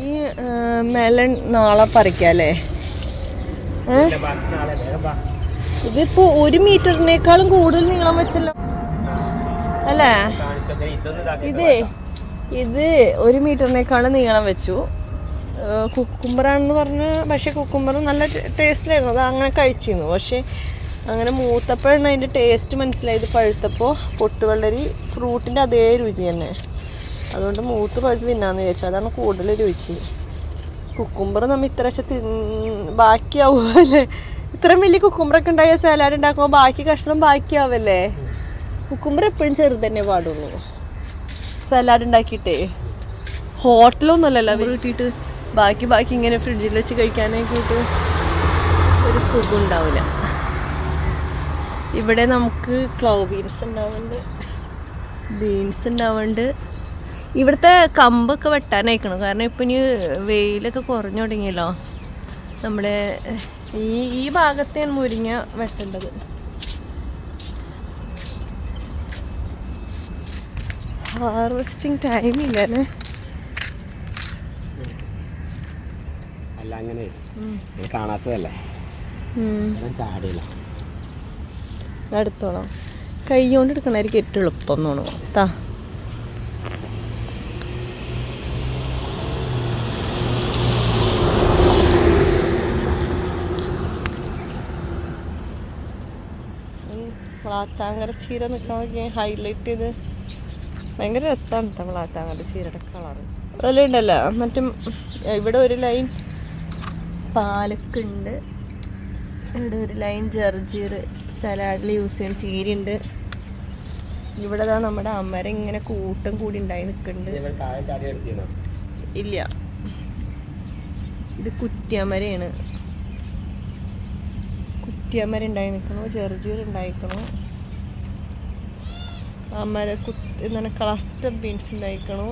ഈ മെലൺ നാളെ പറിക്കാല്ലേ. ഇതിപ്പോ ഒരു മീറ്ററിനേക്കാളും കൂടുതൽ നീളം വെച്ചല്ലോ. അല്ലേ? ഇതേ ഇത് ഒരു മീറ്ററിനേക്കാളും നീളം വെച്ചു. കുക്കുംബറാണെന്ന് പറഞ്ഞ പക്ഷെ കുക്കുംബർ നല്ല ടേസ്റ്റിലായിരുന്നു. അത് അങ്ങനെ കഴിച്ചിരുന്നു. പക്ഷേ അങ്ങനെ മൂത്തപ്പോഴാണ് അതിന്റെ ടേസ്റ്റ് മനസ്സിലായത്. പഴുത്തപ്പോൾ പൊട്ടുവെള്ളരി ഫ്രൂട്ടിന്റെ അതേ രുചി തന്നെ. അതുകൊണ്ട് മൂത്ത് പഴുത്ത് തിന്നാന്ന് വിചാരിച്ചു. അതാണ് കൂടുതൽ രുചി. കുക്കുംബർ നമ്മൾ ഇത്ര ബാക്കിയാവുമല്ലേ ഇത്രയും വലിയ കുക്കുംബറൊക്കെ ഉണ്ടായ സാലാഡ് ഉണ്ടാക്കുമ്പോൾ ബാക്കി കഷ്ണം ബാക്കിയാവല്ലേ? കുക്കുംബർ എപ്പോഴും ചെറുത് തന്നെ പാടുള്ളൂ. സലാഡ് ഉണ്ടാക്കിയിട്ടേ. ഹോട്ടലൊന്നുമല്ലല്ലോ അവർ കിട്ടിയിട്ട് ബാക്കി ബാക്കി ഇങ്ങനെ ഫ്രിഡ്ജിൽ വെച്ച് കഴിക്കാനൊക്കെ ആയിട്ട് ഒരു സുഖം ഉണ്ടാവില്ല. ഇവിടെ നമുക്ക് ക്ലൗ ബീൻസ് ഉണ്ടാവുന്നുണ്ട്. ബീൻസ് ഉണ്ടാവുന്നുണ്ട്. ഇവിടുത്തെ കമ്പൊക്കെ വെട്ടാനയക്കണം. കാരണം ഇപ്പം ഇനി വെയിലൊക്കെ കുറഞ്ഞു തുടങ്ങിയല്ലോ. നമ്മുടെ ഈ ഈ ഭാഗത്തെയാണ് മുരിങ്ങ വെട്ടേണ്ടത്. ഹാർവെസ്റ്റിംഗ് ടൈം ഇല്ലേ അല്ല അങ്ങനെ. കാണാത്തതല്ലേ? ചാടിയില്ല. എടുത്തോളാം കൈ കൊണ്ട് എടുക്കണായിരിക്കും ഏറ്റവും എളുപ്പം തോന്നുന്നു. താ വളാത്താങ്കര ചീര നിൽക്കാൻ നോക്കി ഹൈലൈറ്റ് ചെയ്ത്. ഭയങ്കര രസമാണ് കേട്ടോ വളാത്താങ്കര ചീരയുടെ കളറ് അതിലുണ്ടല്ലോ മറ്റും ഇവിടെ ഒരു ലൈൻ പാലക്കുണ്ട് ഇവിടെ ഒരു ലൈൻ ജർജീർ സലാഡിൽ യൂസ് ചെയ്യുന്ന ചീരയുണ്ട്. ഇവിടെ താ നമ്മുടെ അമര ഇങ്ങനെ കൂട്ടം കൂടി ഉണ്ടായി നിൽക്കുന്നുണ്ട്. ഇല്ല. ഇത് കുറ്റിയമരയാണ്. കുറ്റിയമര ഉണ്ടായി നിൽക്കണു ജർജീർ ഉണ്ടായിക്കണു അമര കുത്തി എന്താണ് ക്ലസ്റ്റർ ബീൻസ് ഉണ്ടായിക്കണു